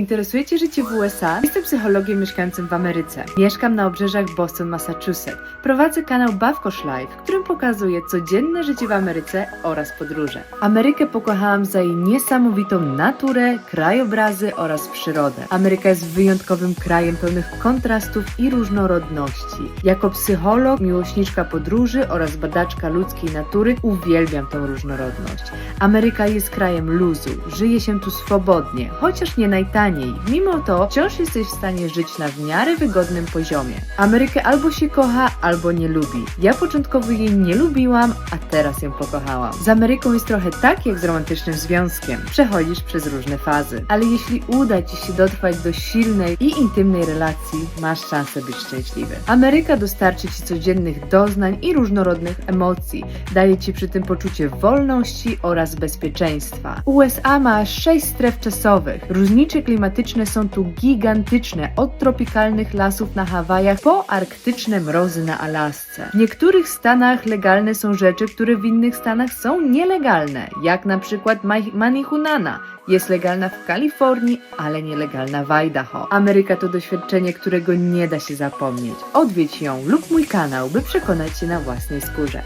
Interesuje Cię życie w USA? Jestem psychologiem mieszkającym w Ameryce. Mieszkam na obrzeżach Boston, Massachusetts. Prowadzę kanał Bawkosz Live, w którym pokazuję codzienne życie w Ameryce oraz podróże. Amerykę pokochałam za jej niesamowitą naturę, krajobrazy oraz przyrodę. Ameryka jest wyjątkowym krajem pełnych kontrastów i różnorodności. Jako psycholog, miłośniczka podróży oraz badaczka ludzkiej natury uwielbiam tą różnorodność. Ameryka jest krajem luzu, żyje się tu swobodnie, chociaż nie najtaniej. Mimo to wciąż jesteś w stanie żyć na w miarę wygodnym poziomie. Amerykę albo się kocha, albo nie lubi. Ja początkowo jej nie lubiłam, a teraz ją pokochałam. Z Ameryką jest trochę tak jak z romantycznym związkiem. Przechodzisz przez różne fazy. Ale jeśli uda Ci się dotrwać do silnej i intymnej relacji, masz szansę być szczęśliwy. Ameryka dostarczy Ci codziennych doznań i różnorodnych emocji. Daje Ci przy tym poczucie wolności oraz bezpieczeństwa. USA ma aż 6 stref czasowych. Różnice klimatyczne są tu gigantyczne, od tropikalnych lasów na Hawajach po arktyczne mrozy na Alasce. W niektórych stanach legalne są rzeczy, które w innych stanach są nielegalne, jak na przykład marihuana. Jest legalna w Kalifornii, ale nielegalna w Idaho. Ameryka to doświadczenie, którego nie da się zapomnieć. Odwiedź ją lub mój kanał, by przekonać się na własnej skórze.